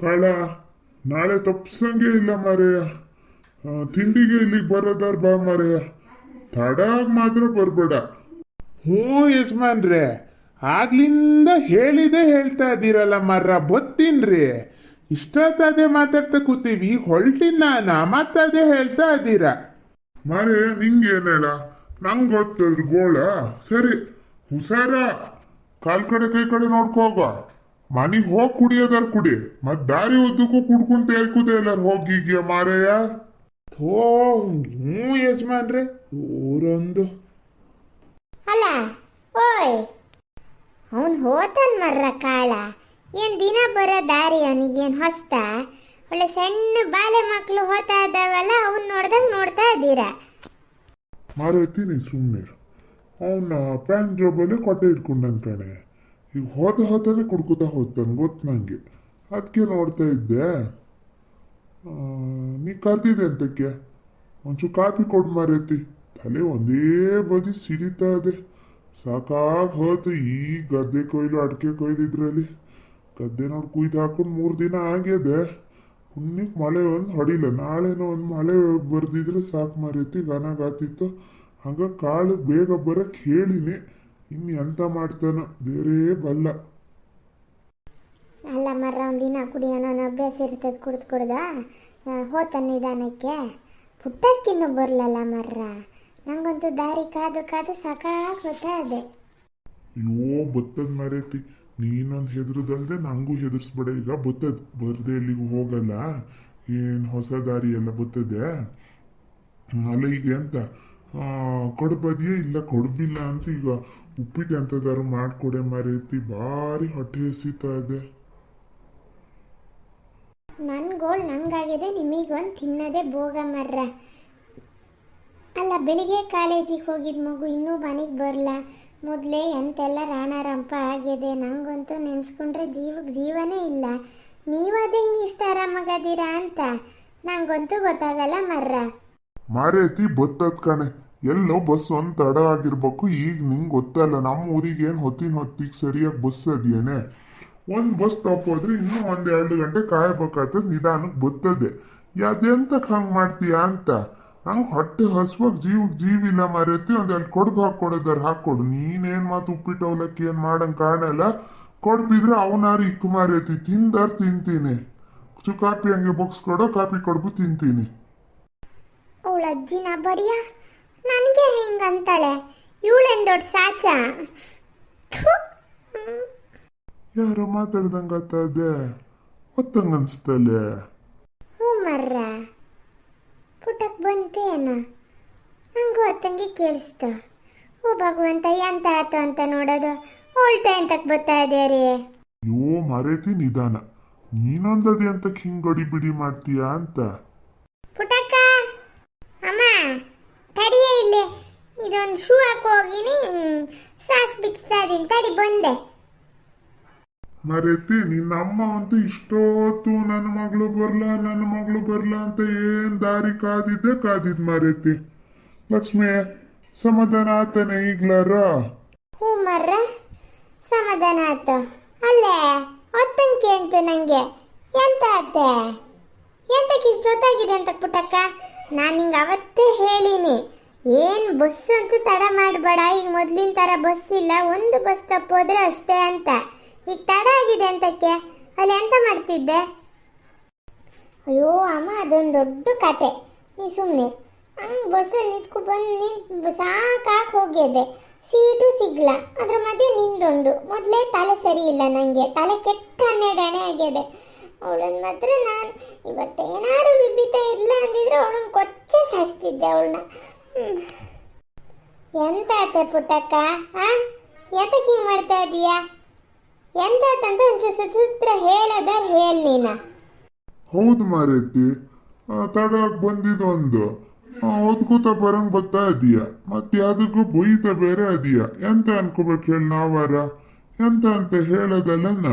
ಕಾಳ ನಾಳೆ ತಪ್ಸಂಗೆ ಇಲ್ಲ ಮರೆಯ ತಿಂಡಿಗೆ ಇಲ್ಲಿಗೆ ಬರೋದಾರ್ ಬಾ ಮರೆಯ ತಡ ಮಾತ್ರ ಬರ್ಬೇಡ. ಹ್ಞೂ ಯಜಮಾನ್ರೆ ಆಗ್ಲಿಂದ ಹೇಳಿದೆ ಹೇಳ್ತಾ ಇದ್ದೀರಲ್ಲ ಮರ್ರ ಬತ್ತೀನ್ರಿ. ಇಷ್ಟೊತ್ತದೇ ಮಾತಾಡ್ತಾ ಕೂತೀವಿ ಹೊಲ್ಟಿನ ನಾನ ಮತ್ತದೇ ಹೇಳ್ತಾ ಇದ್ದೀರ. ಮಾರೇ ಹೇಳ? ನಂಗ್ ಗೊತ್ತದ್ರ ಗೋಳ. ಸರಿ ಹುಷಾರ. ಕಾಲ್ ಕಡೆ ಕೈ ಕಡೆ ನೋಡ್ಕೋಗ ಮನಿಗ್ ಹೋಗಿ ಕುಡಿಯೋದಾರ ಕುಡಿ ಮತ್ ದಾರಿ ಉದ್ದಕ್ಕೂ ಕುಡ್ಕೊಂತ ಹೇಳ್ಕುದೆ ಎಲ್ಲಾರು ಹೋಗಿಗ್ಯ ಮಾರಯ್ಯ. ಥೋ ಹ್ಞೂ ಯಜಮಾನ್ರೆ ಊರೊಂದು. ಅಲ್ಲ ಓಯ್ ಅವನು ಹೋತನ್ ಮರ್ರ ಕಾಳ. ಏನ್ ದಿನ ಬರೋ ದಾರಿ ಅವನಿಗೇನು ಹೊಸ್ತ? ಒಳ್ಳೆ ಸಣ್ಣ ಬಾಲೆ ಮಕ್ಕಳು ಹೋತಾ ಇದ್ದಾವಲ್ಲ ಅವನ್ ನೋಡ್ದಂಗ್ ನೋಡ್ತಾ ಇದ್ದೀರಾ? ಮಾರೈತೀನಿ ಸುಮ್ಮನೆ ಅವನ ಪ್ಯಾಂಟ್ ಜೋಬಲ್ಲಿ ಕೊಟ್ಟೆ ಇಟ್ಕೊಂಡನ್ ಕಣೆ. ಈಗ ಹೋದ ಹೋತಾನೆ ಕುಡ್ಕೋತಾ ಹೋಗ್ತಾನೆ ಗೊತ್ತು ನನಗೆ ಅದಕ್ಕೆ ನೋಡ್ತಾ ಇದ್ದೆ. ನೀ ಕರ್ದಿದೆ ಅಂತಕ್ಕೆ? ಒಂಚೂರು ಕಾಪಿ ಕೊಡು ಮಾರೈತಿ. ತಲೆ ಒಂದೇ ಬದಿ ಸಿಡಿತಾ ಇದೆ. ಸಾಕಾಗಿ ಹೋಯ್ತು ಈ ಗದ್ದೆ ಕೊಯ್ಲು, ಅಡಿಕೆ ಕೊಯ್ದಿದ್ರಲ್ಲಿ ಗದ್ದೆ ನೋಡಿ ಕುಯ್ದು ಹಾಕೊಂಡು ಮೂರು ದಿನ ಆಗಿದೆ ಪುಣ್ಯಕ್ಕೆ ಮಳೆ ಒಂದು ಹೊಡಿಲ್ಲ. ನಾಳೆನೋ ಒಂದು ಮಳೆ ಬರ್ದಿದ್ರೆ ಸಾಕು ಮಾರೈತಿ ಗನಗಾತಿತ್ತು ಹಂಗ ಕಾಳು ಬೇಗ ಬರಕ್ಕೆ ಹೇಳಿನಿ. ಇನ್ನು ಎಂತ ಮಾಡ್ತಾನೋ ಬೇರೆ ಬಲ್ಲ. ಅಲ್ಲ ಮರ ಒಂದಿನ ಕುಡಿಯೋ ನಾನು ಅಭ್ಯಾಸ ಇರ್ತದೆ ಕುಡ್ದು ಕುಡ್ದ ಹೋತ ನಿಧಾನಕ್ಕೆ. ಪುಟ್ಟಕ್ಕಿನ್ನೂ ಬರಲಲ್ಲ ಮರ್ರ. ನಂಗಂತೂ ದಾರಿ ಕಾದು ಕಾದು ಸಾಕಾಗಿ ಹೋಗ್ತಾ ಇದೆ. ಅಯ್ಯೋ ಬತ್ತದ ಮರೇತಿ ನೀನೊಂದು ಹೆದರದಲ್ದೆ ನಂಗೂ ಹೆದರ್ಸ್ಬೇಡ. ಈಗ ಬತ್ತದ ಬರ್ದೆ ಎಲ್ಲಿಗೂ ಹೋಗಲ್ಲ. ಏನು ಹೊಸ ದಾರಿ ಎಲ್ಲ ಬತ್ತದೆ ಅಲ್ಲ ಈಗ ಎಂತ? ಕಡ್ಬದಿಯೇ ಇಲ್ಲ ಕೊಡ್ಬಿಲ್ಲ ಅಂತ ಈಗ ಉಪ್ಪಿಟ್ಟು ಎಂತದಾರು ಮಾಡ್ಕೊಡೆ ಮರೀತಿ ಭಾರಿ ಹೊಟ್ಟೆ ಹಸಿತಾ ಇದೆ. ನನ್ನ ಗೋಳ್ ನಂಗಾಗಿದೆ ನಿಮಗೊಂದು ತಿನ್ನದೆ ಭೋಗ ಮರ್ರ. ಅಲ್ಲ ಬೆಳಿಗ್ಗೆ ಕಾಲೇಜಿಗೆ ಹೋಗಿದ್ ಮಗು ಇನ್ನೂ ಮನೆಗೆ ಬರಲ್ಲ ಮೊದಲೇ ಎಂತೆಲ್ಲ ರಾಣಾರಂಪ ಆಗಿದೆ ನಂಗಂತೂ ನೆನೆಸ್ಕೊಂಡ್ರೆ ಜೀವಕ್ಕೆ ಜೀವನೇ ಇಲ್ಲ. ನೀವು ಹೆಂಗೆ ಇಷ್ಟ ಆರಾಮಾಗದೀರಾ ಅಂತ? ನಂಗಂತೂ ಗೊತ್ತಾಗಲ್ಲ ಮರ್ರ. ಮಾರೇತಿ ಬತ್ತದ ಕಣೆ. ಎಲ್ಲೋ ಬಸ್ ಒಂದು ತಡ ಆಗಿರ್ಬೇಕು, ಈಗ ನಿಂಗೆ ಗೊತ್ತಲ್ಲ ನಮ್ಮ ಊರಿಗೆ ಏನು ಹೊತ್ತಿನ ಹೊತ್ತಿಗೆ ಸರಿಯಾಗಿ ಬಸ್ ಅದೇನೆ ಒಂದು ಬಸ್ ತಪ್ಪೋದ್ರೆ ಇನ್ನೂ ಒಂದು ಎರಡು ಗಂಟೆ ಕಾಯಬೇಕಾಗ್ತದೆ ನಿಧಾನಕ್ಕೆ ಬರ್ತದೆ. ಅದೆಂತಕ್ಕೆ ಹಂಗೆ ಮಾಡ್ತೀಯ ಅಂತ? ಹಂಗೆ ಹೊಟ್ಟೆ ಹಸ್ವಾಗ ಜೀವಕ್ಕೆ ಜೀವಿಲ್ಲ ಮಾರೈತಿ, ಒಂದು ಎರಡು ಕೊಡ್ಬು ಹಾಕ್ಕೊಡೋದಾರ ಹಾಕ್ಕೊಡು. ನೀನೇನು ಮಾತು ಉಪ್ಪಿಟ್ಟು ಅವಲಕ್ಕಿ ಏನು ಮಾಡಂಗೆ ಕಾಣಲ್ಲ? ಕೊಡ್ಬಿದ್ರೆ ಅವನಾರು ಇಕ್ಕು ಮಾರೈತಿ, ತಿಂದಾರ್ ತಿಂತೀನಿ. ಚು ಕಾಪಿ ಹಂಗೆ ಬಗ್ಸ್ಕೊಡೋ ಕಾಪಿ ಕೊಡ್ಬು ತಿಂತೀನಿ. ಅವಳ ಅಜ್ಜಿನ ಬಡಿಯ? ನನಗೆ ಹೆಂಗಂತಾಳೆ? ಇವಳೇನು ದೊಡ್ಡ ಸಾಚ? ಯಾರೋ ಮಾತಾಡ್ದಂಗೆ ಯಾರೋ ಒತ್ತಂಗ ಅನ್ಸ್ತಲೆ ಹ್ಞೂ ಮರ್ರ. ಪುಟಕ್ ಬಂತೇನ? ನಂಗೂ ಅತ್ತಂಗೆ ಕೇಳಿಸ್ತ. ಓ ಭಗವಂತ ಎಂತ ಆತ ಅಂತ ನೋಡೋದು? ಹೋಳ್ತ ಎಂತಕ್ ಬರ್ತಾ ಇದೆ ರೀ? ಅಯ್ಯೋ ಮರೇತಿ ನಿಧಾನ. ನೀನೊಂದದೆ ಅಂತ ಹಿಂಗ್ ಗಡಿ ಬಿಡಿ ಮಾಡ್ತೀಯಾ ಅಂತ ಪುಟಕ್ಕ ಅಮ್ಮ ತಡಿಯೇ ಇಲ್ಲಿ ಶೂ ಹಾಕಿ ಹೋಗಿನಿ ಸಾಕ್ಸ್ ಬಿಚ್ತಾ ಇದೀನಿ ತಡಿ ಬಂದೆ. ಮರೆತಿ ನಿನ್ನ ಅಮ್ಮ ಅಂತೂ ಇಷ್ಟೊತ್ತು ನನ್ನ ಮಗಳು ಬರ್ಲ ನನ್ನ ಮಗಳು ಬರ್ಲ ಅಂತ ಏನ್ ದಾರಿ ಕಾದಿದ್ದೆ ಕಾದಿದ್ ಮರೆತಿ. ಲಕ್ಷ್ಮಿ ಸಮಾಧಾನ ಆತನೆ ಈಗ್ಲಾರ? ಹ್ಞೂ ಮರ್ರ ಸಮಾಧಾನ ಆತ. ಅಲ್ಲೇ ಹೊತ್ತಂಗೆ ಕೇಳ್ತು ನಂಗೆ. ಎಂತ ಆತೆ ಎಂತಕ್ಕೆ ಇಷ್ಟೊತ್ತಾಗಿದೆ ಅಂತ ಪುಟ್ಟಕ್ಕ? ನಾನು ನಿಂಗೆ ಅವತ್ತೇ ಹೇಳಿನಿ. ಏನು ಬಸ್ ಅಂತೂ ತಡ ಮಾಡಬೇಡ. ಈಗ ಮೊದಲಿನ ಥರ ಬಸ್ ಇಲ್ಲ. ಒಂದು ಬಸ್ ತಪ್ಪೋದ್ರೆ ಅಷ್ಟೇ ಅಂತ. ಈಗ ತಡ ಆಗಿದೆ ಅಂತಕ್ಕೆ? ಅಲ್ಲಿ ಎಂತ ಮಾಡ್ತಿದ್ದೆ? ಅಯ್ಯೋ, ಅಮ್ಮ, ಅದೊಂದು ದೊಡ್ಡ ಕತೆ ನೀ ಸುಮ್ಮನೆ ಹಂಗೆ ಬಸ್ಸಲ್ಲಿ ನಿಂತ್ಕೊ ಬಂದು ನಿಂತು ಸಾಕಾಗಿ ಹೋಗಿದೆ ಸೀಟು ಸಿಗ್ಲ. ಅದ್ರ ಮಧ್ಯೆ ನಿಂದೊಂದು. ಮೊದಲೇ ತಲೆ ಸರಿ ಇಲ್ಲ ನನಗೆ ತಲೆ ಕೆಟ್ಟ ಹನ್ನೆರಡು ಅಣೆ ಆಗಿದೆ ಅವಳನ್ನ ಮಾತ್ರ ನಾನು ಇವತ್ತೇನಾದ್ರು ಬಿಬ್ಬಿತ ಇಲ್ಲ ಅಂದಿದ್ರೆ ಅವಳನ್ನ ಕೊಚ್ಚೆ ಸಾಯಿಸ್ತಿದ್ದೆ ಅವಳನ್ನ ಎಂತ ಆತೆ ಪುಟ್ಟಕ್ಕ, ಆ? ಎಂತಕ್ಕೆ ಹಿಂಗೆ ಮಾಡ್ತಾ ಇದೀಯಾ? ಎಂತ ಆತಂತ ಒಂಚೂರು ಸುಚಿತ್ರ ಹೇಳದ ಹೇಳಿ ನೀನ. ಹೌದು ಮಾರೈತಿ. ತಡ ಬಂದಿದ್ದು ಒಂದು. ಓದ್ಕೋತ ಬರಂಗ್ ಬರ್ತಾ ಇದೀಯ? ಮತ್ತೆ ಯಾವ್ದಕ್ಕೂ ಬೊಯ್ತ ಬೇರೆ ಅದೀಯ ಎಂತ ಅನ್ಕೋಬೇಕು ಹೇಳಿ ನಾವಾರ? ಎಂತ ಅಂತ ಹೇಳೋದಲ್ಲನ